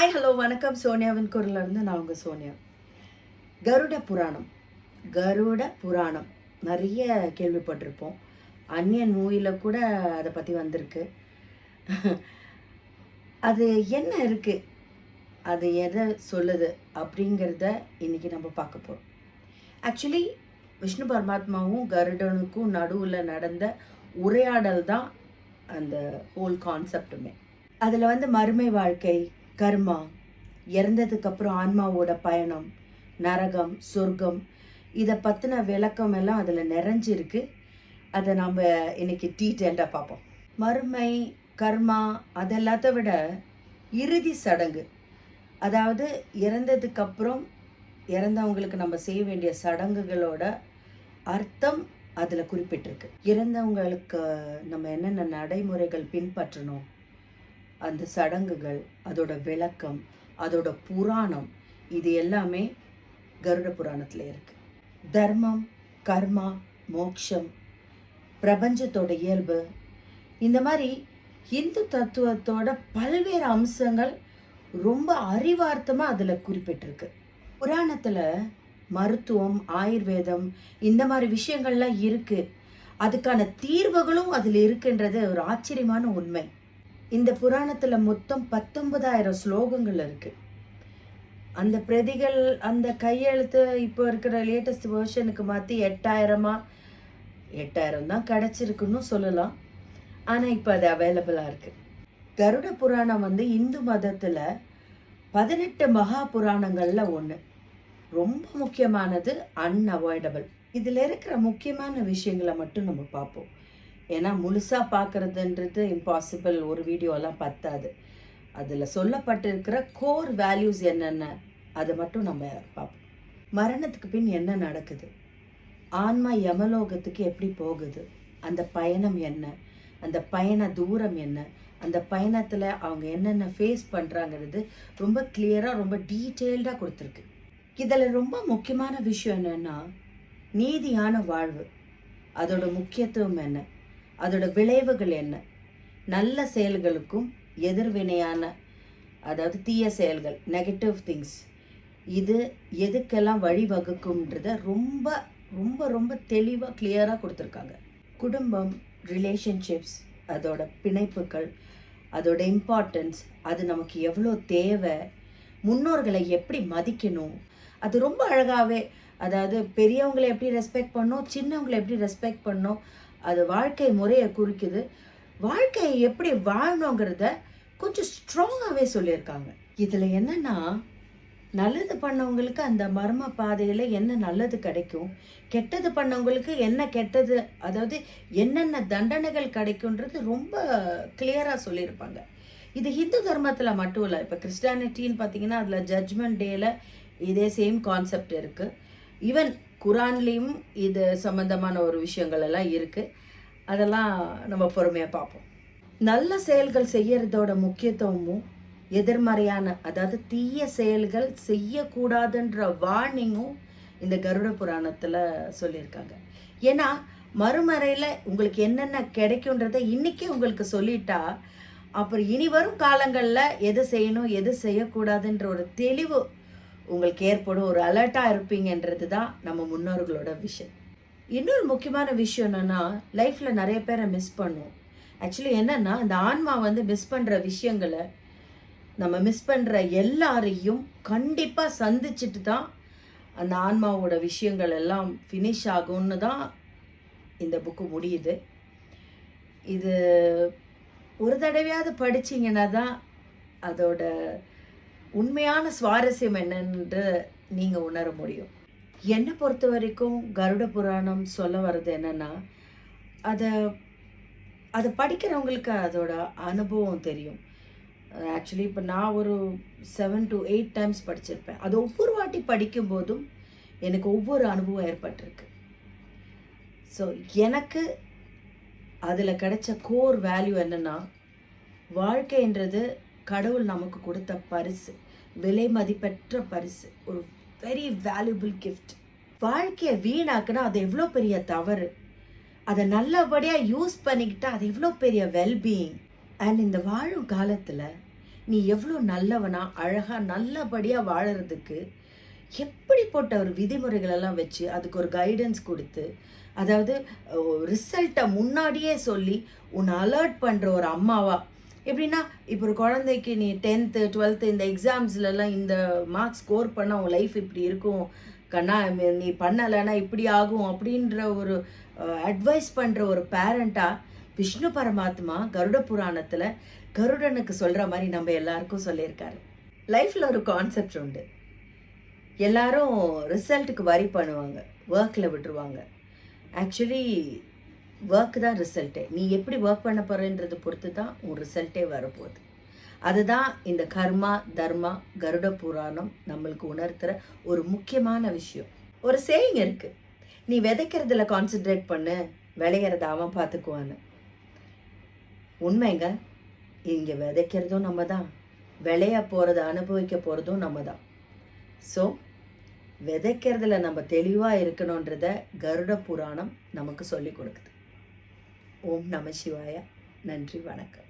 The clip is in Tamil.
ஹாய் ஹலோ வணக்கம். சோனியாவின் குரல்ல நான் உங்கள் சோனியா. கருட புராணம். கருட புராணம். நிறைய கேள்விப்பட்டிருப்போம். அந்நியன் மூவியில் கூட அதை பற்றி வந்திருக்கு. அது என்ன இருக்குது அது எதை சொல்லுது? அப்படிங்கிறத இன்றைக்கி நம்ம பார்க்க போகிறோம் ஆக்சுவலி விஷ்ணு பரமாத்மாவும் கருடனுக்கும் நடுவில் நடந்த உரையாடல் தான் அந்த ஹோல் கான்செப்டுமே அதில் வந்து மறுமை வாழ்க்கை கர்மா இறந்ததுக்கு அப்புறம் ஆன்மாவோட பயணம் நரகம் சொர்க்கம் இதை பற்றின விளக்கம் எல்லாம் அதில் நிறைஞ்சிருக்கு. அதை நம்ம இன்னைக்கு டீட்டெயில்டாக பார்ப்போம். மறுமை கர்மா அதெல்லாத்த விட இறுதி சடங்கு. அதாவது இறந்ததுக்கப்புறம் இறந்தவங்களுக்கு நம்ம செய்ய வேண்டிய சடங்குகளோட அர்த்தம் அதில் குறிப்பிட்டிருக்கு. இறந்தவங்களுக்கு நம்ம என்னென்ன நடைமுறைகள் பின்பற்றணும்? அந்த சடங்குகள் அதோட விளக்கம் அதோட புராணம் இது எல்லாமே கருட புராணத்தில் இருக்கு. தர்மம் கர்மா மோக்ஷம் பிரபஞ்சத்தோட இயல்பு இந்த மாதிரி இந்து தத்துவத்தோட பல்வேறு அம்சங்கள் ரொம்ப அறிவார்த்தமாக அதில் குறிப்பிட்டிருக்கு. புராணத்தில் மருத்துவம் ஆயுர்வேதம் இந்த மாதிரி விஷயங்கள்லாம் இருக்குது அதுக்கான தீர்வுகளும் அதில் இருக்குன்றது ஒரு ஆச்சரியமான உண்மை. இந்த புராணத்தில் மொத்தம் பத்தொன்பதாயிரம் ஸ்லோகங்கள் இருக்குது அந்த பிரதிகள் அந்த கையெழுத்து இப்போ இருக்கிற லேட்டஸ்ட் வேர்ஷனுக்கு மாற்றி எட்டாயிரமா? எட்டாயிரம் தான் கிடச்சிருக்குன்னு சொல்லலாம். ஆனால் இப்போ அது அவைலபிளாக இருக்குது கருட புராணம் வந்து இந்து மதத்தில் பதினெட்டு மகா புராணங்களில் ஒன்று ரொம்ப முக்கியமானது அன்அவாய்டபிள் இதில் இருக்கிற முக்கியமான விஷயங்களை மட்டும் நம்ம பார்ப்போம். ஏன்னா முழுசாக பார்க்குறதுன்றது இம்பாசிபிள் ஒரு வீடியோலாம் பத்தாது. அதில் சொல்லப்பட்டிருக்கிற கோர் வேல்யூஸ் என்னென்ன அதை மட்டும் நம்ம பார்ப்போம். மரணத்துக்கு பின் என்ன நடக்குது? ஆன்மா யமலோகத்துக்கு எப்படி போகுது? அந்த பயணம் என்ன? அந்த பயண தூரம் என்ன? அந்த பயணத்தில் அவங்க என்னென்ன ஃபேஸ் பண்ணுறாங்கிறது ரொம்ப கிளியராக ரொம்ப டீட்டெயில்டாக கொடுத்துருக்கு. இதில் ரொம்ப முக்கியமான விஷயம் என்னென்னா நீதியான வாழ்வு. அதோட முக்கியத்துவம் என்ன? அதோட விளைவுகள் என்ன? நல்ல செயல்களுக்கும் எதிர்வினையான அதாவது தீய செயல்கள் நெகட்டிவ் திங்ஸ் இது எதுக்கெல்லாம் வழிவகுக்கும்ன்றத ரொம்ப ரொம்ப ரொம்ப தெளிவாக கிளியராக கொடுத்துருக்காங்க. குடும்பம் ரிலேஷன்ஷிப்ஸ் அதோட பிணைப்புகள் அதோட இம்பார்ட்டன்ஸ் அது நமக்கு எவ்வளோ தேவை முன்னோர்களை எப்படி மதிக்கணும் அது ரொம்ப அழகாகவே அதாவது பெரியவங்களை எப்படி ரெஸ்பெக்ட் பண்ணோம் சின்னவங்களை எப்படி ரெஸ்பெக்ட் பண்ணோம் அது வாழ்க்கை முறையை குறிக்குது. வாழ்க்கையை எப்படி வாழணுங்கிறத கொஞ்சம் ஸ்ட்ராங்காகவே சொல்லியிருக்காங்க. இதில் என்னென்னா நல்லது பண்ணவங்களுக்கு அந்த மர்ம பாதையில் என்ன நல்லது கிடைக்கும்? கெட்டது பண்ணவங்களுக்கு என்ன கெட்டது? அதாவது என்னென்ன தண்டனைகள் கிடைக்குன்றது ரொம்ப கிளியராக சொல்லியிருப்பாங்க. இது ஹிந்து தர்மத்தில் மட்டும் இல்லை இப்போ கிறிஸ்டானிட்டின்னு பார்த்தீங்கன்னா அதில் ஜட்ஜ்மெண்ட் டேயில் இதே சேம் கான்செப்ட் இருக்குது ஈவன் குரான்லேயும் இது சம்மந்தமான ஒரு விஷயங்கள் எல்லாம் இருக்குது அதெல்லாம் நம்ம பொறுமையாக பார்ப்போம். நல்ல செயல்கள் செய்யறதோட முக்கியத்துவமும் எதிர்மறையான அதாவது தீய செயல்கள் செய்யக்கூடாதுன்ற வார்னிங்கும் இந்த கருட புராணத்தில் சொல்லியிருக்காங்க. ஏன்னா மறுமறையில் உங்களுக்கு என்னென்ன கிடைக்குன்றதை இன்றைக்கே உங்களுக்கு சொல்லிட்டா அப்புறம் இனி வரும் காலங்களில் எது செய்யணும் எது செய்யக்கூடாதுன்ற ஒரு தெளிவு உங்களுக்கு ஏற்படும் ஒரு அலர்ட்டாக இருப்பீங்கன்றது தான் நம்ம முன்னோர்களோட விஷயம். இன்னொரு முக்கியமான விஷயம் என்னென்னா லைஃப்பில் நிறைய பேரை மிஸ் பண்ணுவோம். ஆக்சுவலி என்னென்னா இந்த ஆன்மா வந்து மிஸ் பண்ணுற விஷயங்களை நம்ம மிஸ் பண்ணுற எல்லாரையும் கண்டிப்பாக சந்திச்சுட்டு தான் அந்த ஆன்மாவோட விஷயங்கள் எல்லாம் ஃபினிஷ் ஆகும்னு தான் இந்த புக்கு முடியுது. இது ஒரு தடவையாவது படிச்சீங்கன்னா தான் அதோட உண்மையான சுவாரஸ்யம் என்னன்னு நீங்கள் உணர முடியும். என்னை பொறுத்த வரைக்கும் கருட புராணம் சொல்ல வர்றது என்னென்னா அதை அதை படிக்கிறவங்களுக்கு அதோட அனுபவம் தெரியும். ஆக்சுவலி இப்போ நான் ஒரு செவன் டு எயிட் டைம்ஸ் படிச்சிருப்பேன். அது ஒவ்வொரு வாட்டி படிக்கும்போதும் எனக்கு ஒவ்வொரு அனுபவம் ஏற்பட்டிருக்கு. ஸோ எனக்கு அதில் கிடைச்ச கோர் வேல்யூ என்னென்னா வாழ்க்கைன்றது கடவுள் நமக்கு கொடுத்த பரிசு விலை மதிப்பெற்ற பரிசு ஒரு வெரி வேல்யூபிள் கிஃப்ட் வாழ்க்கையை வீணாக்குனா அது எவ்வளோ பெரிய தவறு? அதை நல்லபடியாக யூஸ் பண்ணிக்கிட்டா அது எவ்வளோ பெரிய வெல்பீயிங் அண்ட் இந்த வாழும் காலத்தில் நீ எவ்வளோ நல்லவனா அழகாக நல்லபடியாக வாழறதுக்கு எப்படிப்பட்ட ஒரு விதிமுறைகளெல்லாம் வச்சு அதுக்கு ஒரு கைடன்ஸ் கொடுத்து அதாவது ரிசல்ட்டை முன்னாடியே சொல்லி உன்னை அலர்ட் பண்ணுற ஒரு அம்மாவாக எப்படின்னா இப்போ ஒரு குழந்தைக்கு நீ டென்த்து டுவெல்த்து இந்த எக்ஸாம்ஸ்லலாம் இந்த மார்க்ஸ் ஸ்கோர் பண்ண உன் லைஃப் இப்படி இருக்கும். கண்ணா நீ பண்ணலைன்னா இப்படி ஆகும் அப்படின்ற ஒரு அட்வைஸ் பண்ணுற ஒரு பேரண்ட்டாக விஷ்ணு பரமாத்மா கருட புராணத்தில் கருடனுக்கு சொல்கிற மாதிரி நம்ம எல்லாருக்கும் சொல்லியிருக்காரு. லைஃப்பில் ஒரு கான்செப்ட் உண்டு. எல்லாரும் ரிசல்ட்டுக்கு வரி பண்ணுவாங்க. ஒர்க்கில் விட்டுருவாங்க. ஆக்சுவலி ஒர்க் தான் ரிசல்ட்டே நீ எப்படி ஒர்க் பண்ண போகிறேன்றதை பொறுத்து தான் உன் ரிசல்ட்டே வரப்போகுது. அதுதான் இந்த கர்மா தர்மா கருட புராணம் நம்மளுக்கு உணர்த்துற ஒரு முக்கியமான விஷயம். ஒரு சேயிங் இருக்குது நீ விதைக்கிறதுல கான்சென்ட்ரேட் பண்ணு விளையிறத அவன் பார்த்துக்குவான்னு. உண்மைங்க இங்கே விதைக்கிறதும் நம்ம தான் விளைய போகிறத அனுபவிக்க போகிறதும் நம்ம தான் ஸோ விதைக்கிறதுல நம்ம தெளிவாக இருக்கணுன்றத கருட புராணம் நமக்கு சொல்லி கொடுக்குது. ஓம் நம சிவாய. நன்றி வணக்கம்.